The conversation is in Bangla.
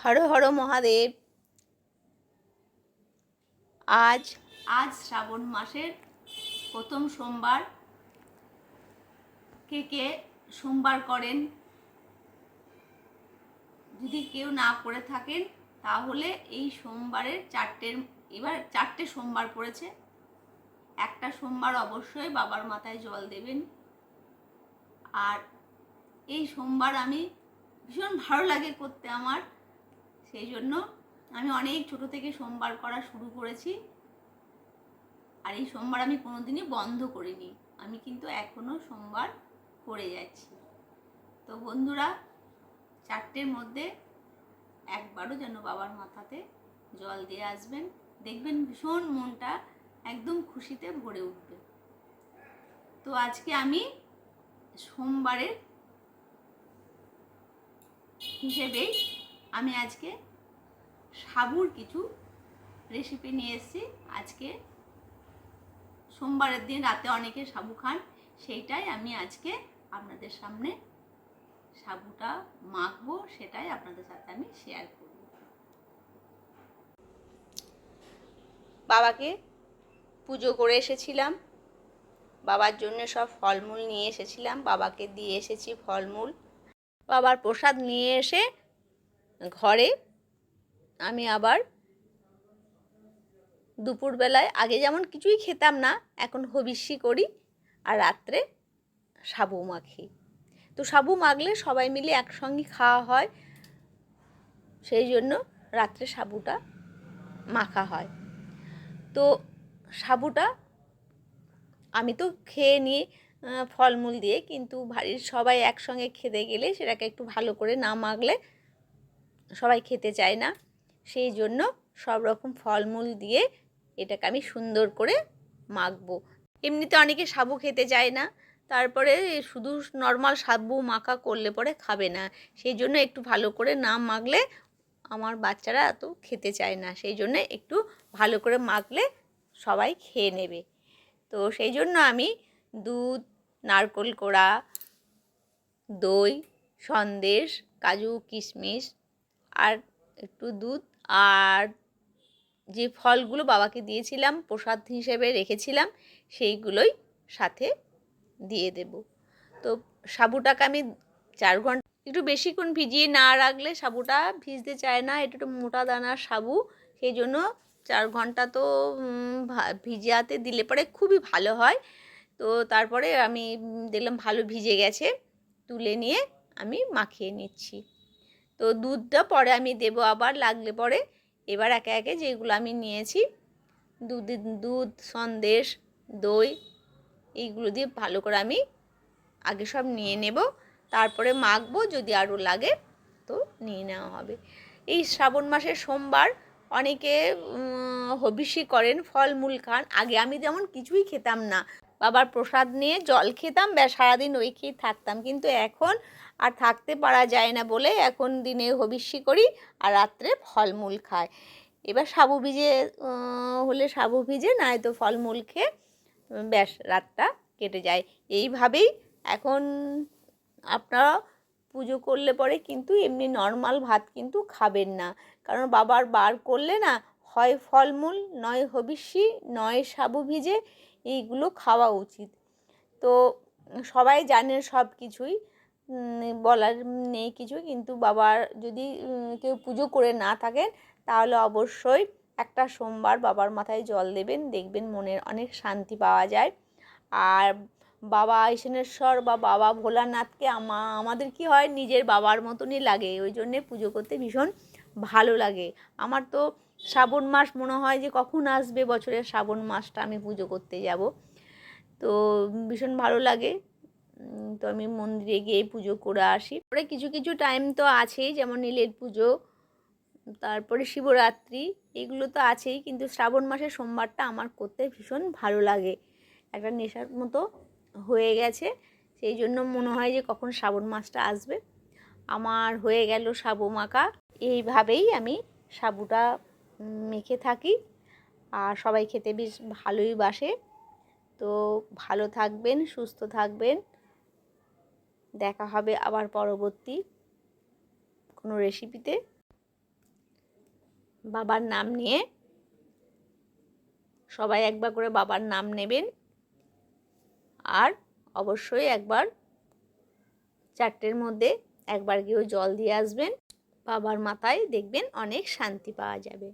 হর হর মহাদেব। আজ আজ শ্রাবণ মাসের প্রথম সোমবার। কে কে সোমবার করেন? যদি কেউ না করে থাকেন, তাহলে এই সোমবারের চারটের, এবার চারটে সোমবার পড়েছে। একটা সোমবার অবশ্যই বাবার মাথায় জল দেবেন। আর এই সোমবার আমি ভীষণ ভালো লাগে করতে আমার। সেই জন্য আমি অনেক ছোট থেকে সোমবার করা শুরু করেছি। আর এই সোমবার আমি কোনোদিনই বন্ধ করিনি। আমি কিন্তু এখনও সোমবার করে যাচ্ছি। তো বন্ধুরা, চারটের মধ্যে একবারও যেন বাবার মাথাতে জল দিয়ে আসবেন। দেখবেন ভীষণ মনটা একদম খুশিতে ভরে উঠবে। তো আজকে আমি সোমবারের হিসেবেই আমি আজকে সাবুর কিছু রেসিপি নিয়ে এসেছি। আজকে সোমবারের দিন রাতে অনেকে সাবু খান, সেইটাই আমি আজকে আপনাদের সামনে সাবুটা মাখবো, সেটাই আপনাদের সাথে আমি শেয়ার করব। বাবাকে পুজো করে এসেছিলাম। বাবার জন্য সব ফলমূল নিয়ে এসেছিলাম। বাবাকে দিয়ে এসেছি ফলমূল। বাবার প্রসাদ নিয়ে এসে ঘরে, আমি আবার দুপুরবেলায় আগে যেমন কিছুই খেতাম না, এখন হবিষ্যি করি আর রাত্রে সাবু মাখি। তো সাবু মাখলে সবাই মিলে একসঙ্গে খাওয়া হয়, সেই জন্য রাত্রে সাবুটা মাখা হয়। তো সাবুটা আমি তো খেয়ে নিই ফলমূল দিয়ে, কিন্তু বাড়ির সবাই একসঙ্গে খেতে গেলে সেটাকে একটু ভালো করে না মাখলে সবাই খেতে চায় না, সেই জন্য সব রকম ফলমূল দিয়ে এটাকে আমি সুন্দর করে মাখবো। এমনিতে অনেকে সাবু খেতে চায় না, তারপরে শুধু নর্মাল সাবু মাখা করলে পরে খাবে না। সেই জন্য একটু ভালো করে না মাখলে আমার বাচ্চারা এত খেতে চায় না, সেই জন্য একটু ভালো করে মাখলে সবাই খেয়ে নেবে। তো সেই জন্য আমি দুধ, নারকোল কোড়া, দই, সন্দেশ, কাজু, কিশমিশ আর একটু দুধ আর যে ফলগুলো বাবাকে দিয়েছিলাম, প্রসাদ হিসেবে রেখেছিলাম, সেইগুলোই সাথে দিয়ে দেব। তো সাবুটাকে আমি চার ঘণ্টা একটু বেশিক্ষণ ভিজিয়ে না রাখলে সাবুটা ভিজতে চায় না, এটা একটু মোটা দানার সাবু, সেই জন্য চার ঘণ্টা তো ভিজাতে দিলে পরে খুবই ভালো হয়। তো তারপরে আমি দেখলাম ভালো ভিজে গেছে, তুলে নিয়ে আমি মাখিয়ে নিচ্ছি। তো দুধটা পরে আমি দেব আবার, লাগলে পরে। এবার একে একে যেগুলো আমি নিয়েছি, দুধ দুধ, সন্দেশ, দই, এইগুলো দিয়ে ভালো করে আমি আগে সব নিয়ে নেব। তারপরে মাখবো, যদি আরও লাগে তো নিয়ে নেওয়া হবে। এই শ্রাবণ মাসের সোমবার অনেকে হবিষি করেন, ফলমূল খান। আগে আমি যেমন কিছুই খেতাম না। বাবার প্রসাদ নিয়ে জল খেতাম, ব্যাস সারাদিন ওই খেয়ে থাকতাম। কিন্তু এখন আর থাকতে পারা যায় না বলে এখন দিনে হবিষ্যি করি আর রাত্রে ফলমূল খায় এবার সাবু ভিজে হলে সাবু ভিজে নয়তো ফলমূল খেয়ে ব্যাস রাতটা কেটে যায়। এইভাবেই এখন আপনারা পুজো করলে পরে কিন্তু এমনি নর্মাল ভাত কিন্তু খাবেন না। কারণ বাবার বার করলে না হয় ফলমূল, নয় হবিষ্যি, নয় সাবু ভিজে এইগুলো খাওয়া উচিত। তো সবাই জানে সব কিছুই বলার নেই কিছু, কিন্তু বাবার যদি কেউ পুজো করে না থাকেন, তাহলে অবশ্যই একটা সোমবার বাবার মাথায় জল দেবেন, দেখবেন মনের অনেক শান্তি পাওয়া যায়। আর বাবা ঈশানেশ্বর বা বাবা ভোলানাথকে আমা, আমাদের কি হয়, নিজের বাবার মতনই লাগে, ওই জন্যে পুজো করতে ভীষণ ভালো লাগে। আমার তো শ্রাবণ মাস মনে হয় যে কখন আসবে? বছরের শ্রাবণ মাসটা আমি পুজো করতে যাব। তো ভীষণ ভালো লাগে। তো আমি মন্দিরে গিয়ে পুজো করে আসি। পরে কিছু কিছু টাইম তো আছেই, যেমন নীলের পুজো, তারপরে শিবরাত্রি, এগুলো তো আছেই, কিন্তু শ্রাবণ মাসের সোমবারটা আমার করতে ভীষণ ভালো লাগে। একটা নেশার মতো হয়ে গেছে, সেই জন্য মনে হয় যে কখন শ্রাবণ মাসটা আসবে। আমার হয়ে গেল সাবু মাখা এইভাবেই আমি সাবুটা মেখে থাকি আর সবাই খেতে বেশ ভালোই বাসে। তো ভালো থাকবেন, সুস্থ থাকবেন। দেখা হবে আবার পরবর্তী কোনো রেসিপিতে বাবার নাম নিয়ে সবাই একবার করে বাবার নাম নেবেন। আর অবশ্যই একবার চারটের মধ্যে একবার গিয়েও জল দিয়ে আসবেন। বাবার মাথায় দেখবেন অনেক শান্তি পাওয়া যাবে।